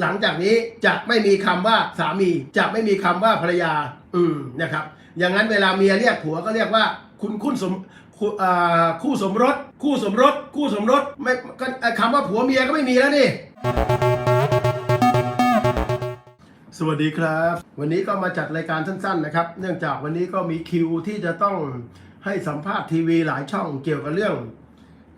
หลังจากนี้จะไม่มีคำว่าสามี จะไม่มีคำว่าภรรยา อืมนะครับ อย่างนั้นเวลาเมียเรียกผัวก็เรียกว่าคุณคุณสมคู่อ่าคู่สมรส คู่สมรส คู่สมรสไม่ก็ไอ้คำว่าผัวเมียก็ไม่มีแล้วนี่สวัสดีครับ วันนี้ก็มาจัดรายการสั้นๆนะครับ เนื่องจากวันนี้ก็มีคิวที่จะต้องให้สัมภาษณ์ทีวีหลายช่องเกี่ยวกับเรื่อง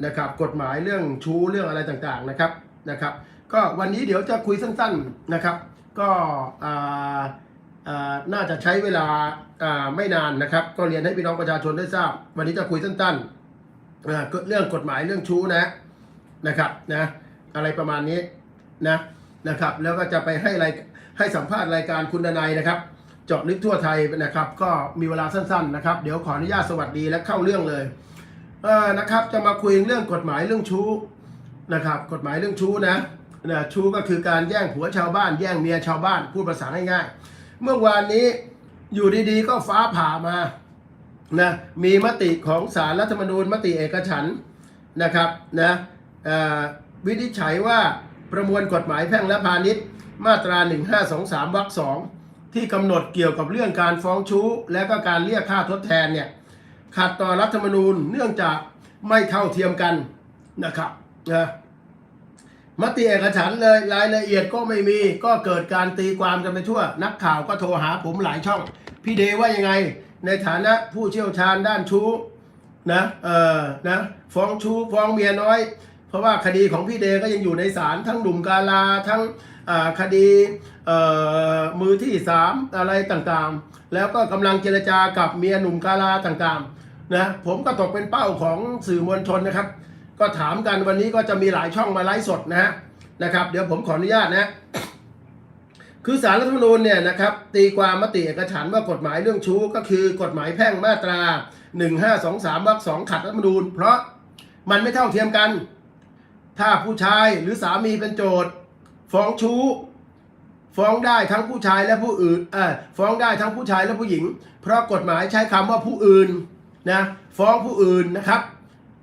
นะครับ กฎหมายเรื่องชู้เรื่องอะไรต่างๆนะครับนะครับ ก็วันนี้เดี๋ยวจะคุยสั้นๆนะครับ ก็อ่าน่าจะใช้เวลาไม่นานนะครับ ก็เรียนให้พี่น้องประชาชนได้ทราบ วันนี้จะคุยสั้นๆเรื่องกฎหมายเรื่องชู้นะนะครับนะอะไรประมาณนี้นะนะครับ แล้วก็จะไปให้รายให้สัมภาษณ์รายการคุณนัยนะครับ เจาะลึกทั่วไทยนะครับ ก็มีเวลาสั้นๆนะครับ เดี๋ยวขออนุญาตสวัสดีและเข้าเรื่องเลยเออนะครับ จะมาคุยเรื่องกฎหมายเรื่องชู้นะครับ กฎหมายเรื่องชู้นะ นะชู้ก็คือการแย่งผัวชาวบ้าน แย่งเมียชาวบ้าน พูดภาษาง่ายๆ เมื่อวานนี้อยู่ดีๆ ก็ฟ้าผ่ามานะมีมติของสารรัฐธรรมนูญมติเอกฉันนะครับนะวินิจฉัยว่าประมวลกฎหมายแพ่งและพาณิชย์ มาตรา 1523วรรคสองที่กำหนดเกี่ยวกับเรื่องการฟ้องชู้ และก็การเรียกค่าทดแทนเนี่ยขัดต่อรัฐธรรมนูญเนื่องจากไม่เท่าเทียมกันนะครับนะ มติเอกฉันเลยรายละเอียดก็ไม่มี ก็เกิดการตีความกันไปทั่ว นักข่าวก็โทรหาผมหลายช่อง พี่เดว่ายังไง ในฐานะผู้เชี่ยวชาญด้านชู้นะเออนะฟ้องชู้ฟ้องเมียน้อย เพราะว่าคดีของพี่เดก็ยังอยู่ในศาลทั้งหนุ่มกาลาทั้งคดีมือที่สามอะไรต่างๆ แล้วก็กำลังเจรจากับเมียหนุ่มกาลาต่างๆนะผมก็ตกเป็นเป้าของสื่อมวลชนนะครับ ก็ถามกันวันนี้ก็จะมีหลายช่องมาไลฟ์สดนะฮะนะครับ เดี๋ยวผมขออนุญาตนะคือสารรัฐธรรมนูญเนี่ยนะครับตีความมติเอกฉันว่ากฎหมายเรื่องชู้ก็คือกฎหมายแพ่งมาตรา 1523วรรคสองขัดรัฐธรรมนูญ เพราะมันไม่เท่าเทียมกัน ถ้าผู้ชายหรือสามีเป็นโจทย์ฟ้องชู้ฟ้องได้ทั้งผู้ชายและผู้อื่นเออฟ้องได้ทั้งผู้ชายและผู้หญิง เพราะกฎหมายใช้คำว่าผู้อื่นนะฟ้องผู้อื่นนะครับ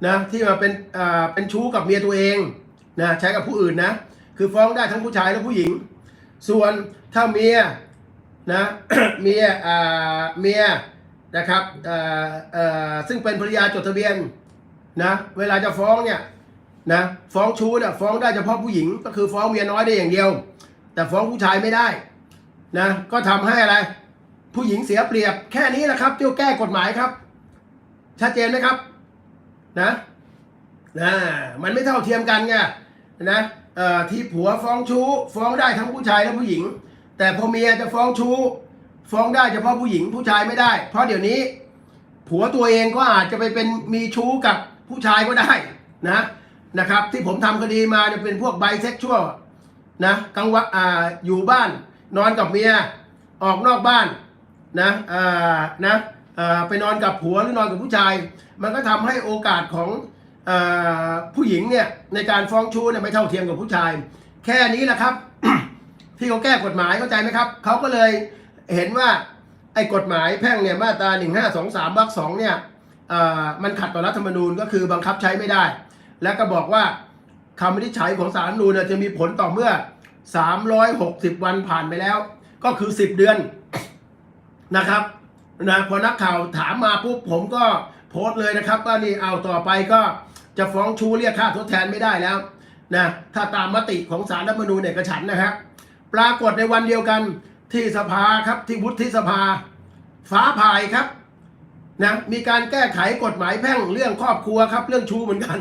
นะที่มาเป็นอ่าเป็นชู้กับเมียตัวเองนะใช้กับผู้อื่นนะ คือฟ้องได้ทั้งผู้ชายและผู้หญิง ส่วนถ้าเมียนะเมียอ่าเมียนะครับเอ่อเอ่อซึ่งเป็นภรรยาจดทะเบียนนะเวลาจะฟ้องเนี่ยนะฟ้องชู้เนี่ยฟ้องได้เฉพาะผู้หญิง ก็คือฟ้องเมียน้อยได้อย่างเดียว แต่ฟ้องผู้ชายไม่ได้นะก็ทำให้อะไร ผู้หญิงเสียเปรียบแค่นี้แหละครับเที่แก้กฎหมายครับ ชัดเจนไหมครับ นะนะมันไม่เท่าเทียมกันไงนะเอ่อที่ผัวฟ้องชู้ ฟ้องได้ทั้งผู้ชายและผู้หญิง แต่พอเมียจะฟ้องชู้ ฟ้องได้เฉพาะผู้หญิงผู้ชายไม่ได้ เพราะเดี๋ยวนี้ ผัวตัวเองก็อาจจะไปเป็นมีชู้กับผู้ชายก็ได้นะนะครับ ที่ผมทำคดีมาเนี่ยเป็นพวกไบเซ็กชวลนะกลางวันอ่าอยู่บ้าน นอนกับเมีย ออกนอกบ้านนะอ่านะ ไปนอนกับผัวหรือนอนกับผู้ชาย มันก็ทำให้โอกาสของอผู้หญิงเนี่ยในการฟ้องชู้เนี่ยไม่เท่าเทียมกับผู้ชาย แค่นี้แหละครับ ที่เขาแก้กฎหมายเข้าใจไหมครับเขาก็เลยเห็นว่าไอ้กฎหมายแพ่งเนี่ยมาตรา 1523วรรคสองเนี่ยมันขัดต่อรัฐธรรมนูญก็คือบังคับใช้ไม่ได้ แล้วก็บอกว่าคำวินิจฉัยของศาลรัฐธรรมนูญเนี่ยจะมีผลต่อเมื่อ 360 วันผ่านไปแล้ว ก็คือ 10 เดือนนะครับ นะพอนักข่าวถามมาปุ๊บผมก็โพสต์เลยนะครับว่านี่เอาต่อไปก็จะฟ้องชูเรียกค่าทดแทนไม่ได้แล้วนะถ้าตามมติของศาลรัฐมนูญเอกฉันนะครับปรากฏในวันเดียวกันที่สภาครับที่วุฒิสภา ฟ้าผ่ายครับนะมีการแก้ไขกฎหมายแพ่งเรื่องครอบครัวครับ เรื่องชู้เหมือนกัน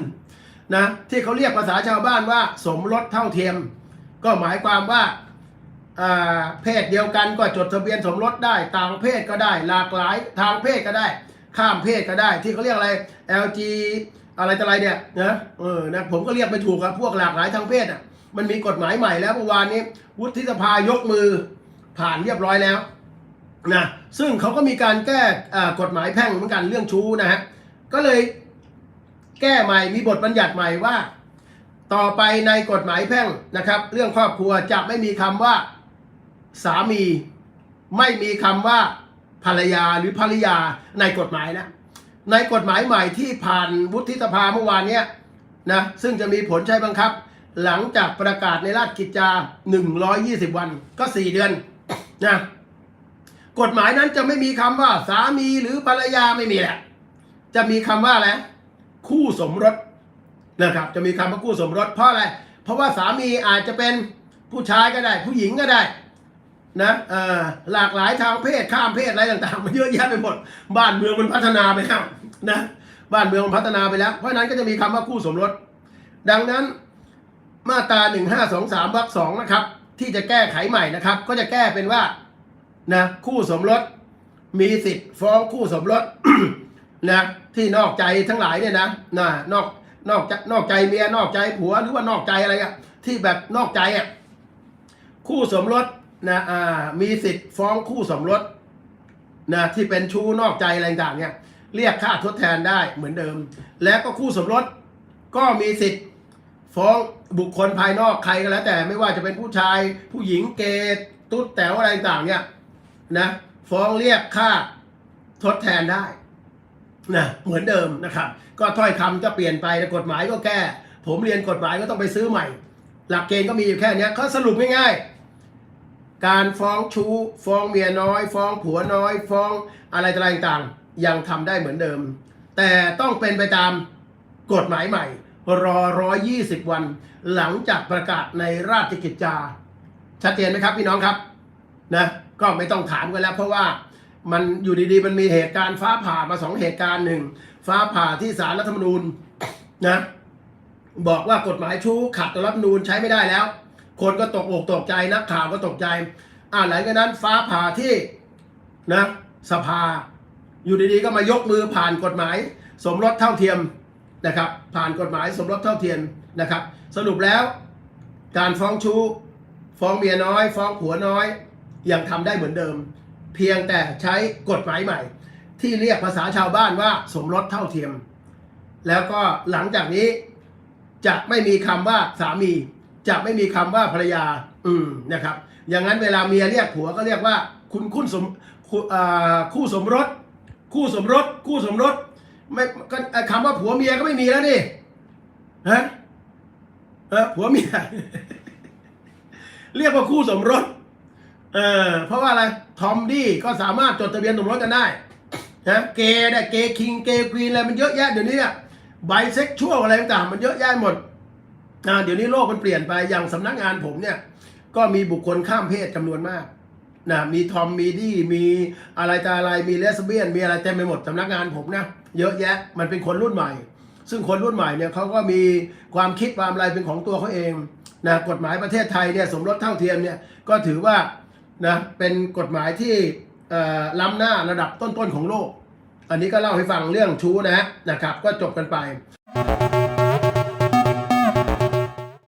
นะที่เขาเรียกภาษาชาวบ้านว่า สมรสเท่าเทียม ก็หมายความว่า เพศเดียวกันก็จดทะเบียนสมรสได้ ต่างเพศก็ได้ หลากหลายทางเพศก็ได้ ข้ามเพศก็ได้ ที่เขาเรียกอะไร LG อะไรต่ออะไรเนี่ยนะเออนะผมก็เรียกไม่ถูกครับพวกหลากหลายทางเพศอะมันมีกฎหมายใหม่แล้วเมื่อวานนี้ วุฒิสภายกมือผ่านเรียบร้อยแล้วนะซึ่งเขาก็มีการแก้กฎหมายแพ่งเหมือนกันเรื่องชู้นะฮะก็เลยแก้ใหม่มีบทบัญญัติใหม่ว่า ต่อไปในกฎหมายแพ่งนะครับ เรื่องครอบครัวจะไม่มีคำว่า สามีไม่มีคำว่าภรรยาหรือภริยาในกฎหมายนะ ในกฎหมายใหม่ที่ผ่านวุฒิสภาเมื่อวานเนี้ยนะซึ่งจะมีผลใช้บังคับ หลังจากประกาศในราชกิจจา 120 วันก็ 4 เดือนนะกฎหมายนั้นจะไม่มีคำว่าสามีหรือภรรยาไม่มีแหละจะมีคำว่าอะไรคู่สมรสนะครับ จะมีคำว่าคู่สมรสเพราะอะไร เพราะว่าสามีอาจจะเป็นผู้ชายก็ได้ ผู้หญิงก็ได้ นะหลากหลายทางเพศข้ามเพศอะไรต่างๆ มันเยอะแยะไปหมด บ้านเมืองมันพัฒนาไปแล้วนะบ้านเมืองมันพัฒนาไปแล้ว เพราะนั้นก็จะมีคำว่าคู่สมรส ดังนั้นมาตราหนึ่งห้าสองสามวรรคสองนะครับ ที่จะแก้ไขใหม่นะครับ ก็จะแก้เป็นว่านะคู่สมรสมีสิทธิ์ฟ้องคู่สมรสนะที่นอกใจทั้งหลายเนี่ยนะนะนอกนอกจนอกใจเมียนอกใจผัวหรือว่านอกใจอะไรอะที่แบบนอกใจอะคู่สมรส นะอ่ามีสิทธิ์ฟ้องคู่สมรสนะที่เป็นชู้นอกใจอะไรต่างเนี่ยเรียกค่าทดแทนได้เหมือนเดิม และก็คู่สมรสก็มีสิทธิ์ฟ้องบุคคลภายนอกใครก็แล้ว แต่ไม่ว่าจะเป็นผู้ชายผู้หญิงเกย์ตุ๊ดแต๋วอะไรต่างเนี่ยนะฟ้องเรียกค่าทดแทนได้นะเหมือนเดิมนะครับ ก็ถ้อยคำจะเปลี่ยนไปแต่กฎหมายก็แก้ ผมเรียนกฎหมายก็ต้องไปซื้อใหม่ หลักเกณฑ์ก็มีอยู่แค่นี้ยเขาสรุปง่ายๆ การฟ้องชู้ ฟ้องเมียน้อย ฟ้องผัวน้อย ฟ้องอะไรต่างๆ ยังทำได้เหมือนเดิม แต่ต้องเป็นไปตามกฎหมายใหม่ รอ120วัน หลังจากประกาศในราชกิจจา ชัดเจนไหมครับพี่น้องครับนะก็ไม่ต้องถามกันแล้ว เพราะว่ามันอยู่ดีๆ มันมีเหตุการณ์ฟ้าผ่ามาสองเหตุการณ์หนึ่งฟ้าผ่าที่ศาลรัฐธรรมนูญนะบอกว่ากฎหมายชู้ขัดต่อรัฐธรรมนูญใช้ไม่ได้แล้ว คนก็ตกอกตกใจนักข่าวก็ตกใจ อ่าหลังจากนั้นฟ้าผ่าที่นะสภา อยู่ดีๆก็มายกมือผ่านกฎหมาย สมรสเท่าเทียมนะครับ ผ่านกฎหมายสมรสเท่าเทียมนะครับ สรุปแล้ว การฟ้องชู้ ฟ้องเมียน้อย ฟ้องผัวน้อย ยังทำได้เหมือนเดิม เพียงแต่ใช้กฎหมายใหม่ ที่เรียกภาษาชาวบ้านว่าสมรสเท่าเทียม แล้วก็หลังจากนี้จะไม่มีคำว่าสามี จะไม่มีคำว่าภรรยา อืมนะครับ อย่างนั้นเวลาเมียเรียกผัวก็เรียกว่า คุณคุณสมคู่อ่าคู่สมรส คู่สมรส คู่สมรสไม่คำว่าผัวเมียก็ไม่มีแล้วนี่ฮะเออผัวเมียเรียกว่าคู่สมรส เออเพราะว่าอะไร ทอมดี้ก็สามารถจดทะเบียนสมรสกันได้นะเกย์ได้เกย์คิง เกย์ควีนอะไรมันเยอะแยะเดี๋ยวนี้เนี่ยไบเซ็กชวลอะไรต่างมันเยอะแยะหมด อ่าเดี๋ยวนี้โลกมันเปลี่ยนไปอย่างสำนักงานผมเนี่ยก็มีบุคคลข้ามเพศจำนวนมากนะมีทอมมีดี้มีอะไรต่อะไรมีเลสเบี้ยน มีอะไรเต็มไปหมดสำนักงานผมนะเยอะแยะมันเป็นคนรุ่นใหม่ ซึ่งคนรุ่นใหม่เนี่ยเขาก็มีความคิดความอะไรเป็นของตัวเขาเองนะกฎหมายประเทศไทยเนี่ยสมรสเท่าเทียมเนี่ยก็ถือว่านะเป็นกฎหมายที่ล้ำหน้าระดับต้นๆของโลก อันนี้ก็เล่าให้ฟังเรื่องชู้นะนะครับก็จบกันไป